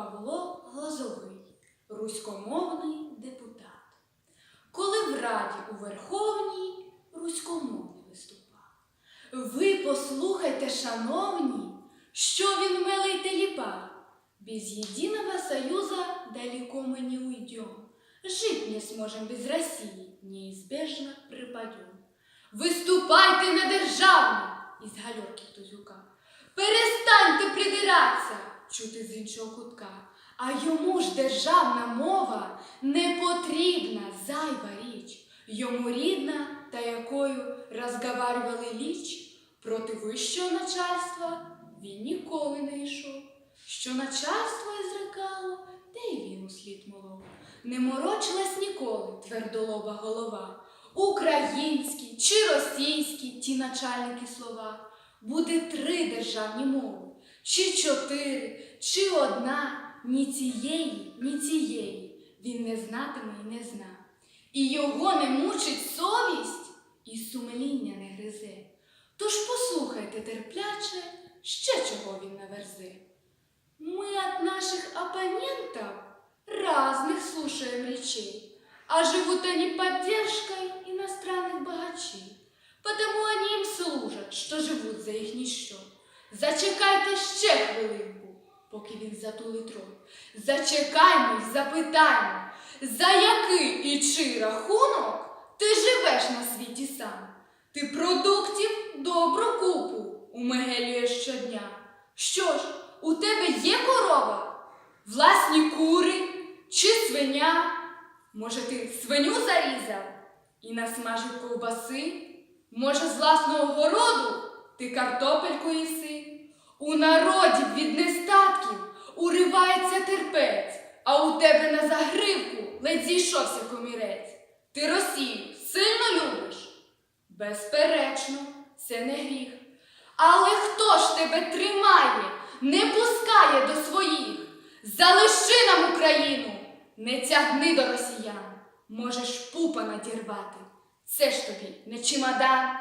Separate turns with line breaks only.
Павло Глазовий, руськомовний депутат. Коли в Раді у Верховній руськомовний виступав. Ви послухайте, шановні, що він мелий теліпав. Без единого союза далеко мы не уйдем. Жить не сможем без России, неизбежно припадем. Виступайте на державну із гальорки Тузюка. Перестаньте придиратися, чути з іншого кутка. А йому ж державна мова не потрібна зайва річ. Йому рідна, та якою розговарювали ліч. Проти вищого начальства він ніколи не йшов. Що начальство ізрекало, те й він услід молов. Не морочилась ніколи твердолоба голова. Українські чи російські ті начальники слова. Буде три державні мови, чи чотири, чи одна, ні цієї, ні цієї він не знатиме і не зна. І його не мучить совість, і сумління не гризе. Тож послухайте терпляче, ще чого він наверзе. Мы от наших оппонентов разных слушаем речей, а живут они поддержкой иностранных богачей. Потому они им служат, що живуть за їхній счет. Зачекайте ще хвилинку, поки він затулить рот. Зачекаймо й запитаймо, за який і чий рахунок ти живеш на світі сам. Ти продуктів добру купу умегелюєш щодня. Що ж, у тебе є корова? Власні кури чи свиня? Може, ти свиню зарізав і насмажив ковбаси? Може, з власного городу ти картопельку їси? У народі від нестатків уривається терпець, а у тебе на загривку ледь зійшовся комірець. Ти Росію сильно любиш? Безперечно, це не гріх. Але хто ж тебе тримає, не пускає до своїх? Залиши нам Україну, не тягни до росіян. Можеш пупа надірвати. Це ж тобі не чемодан,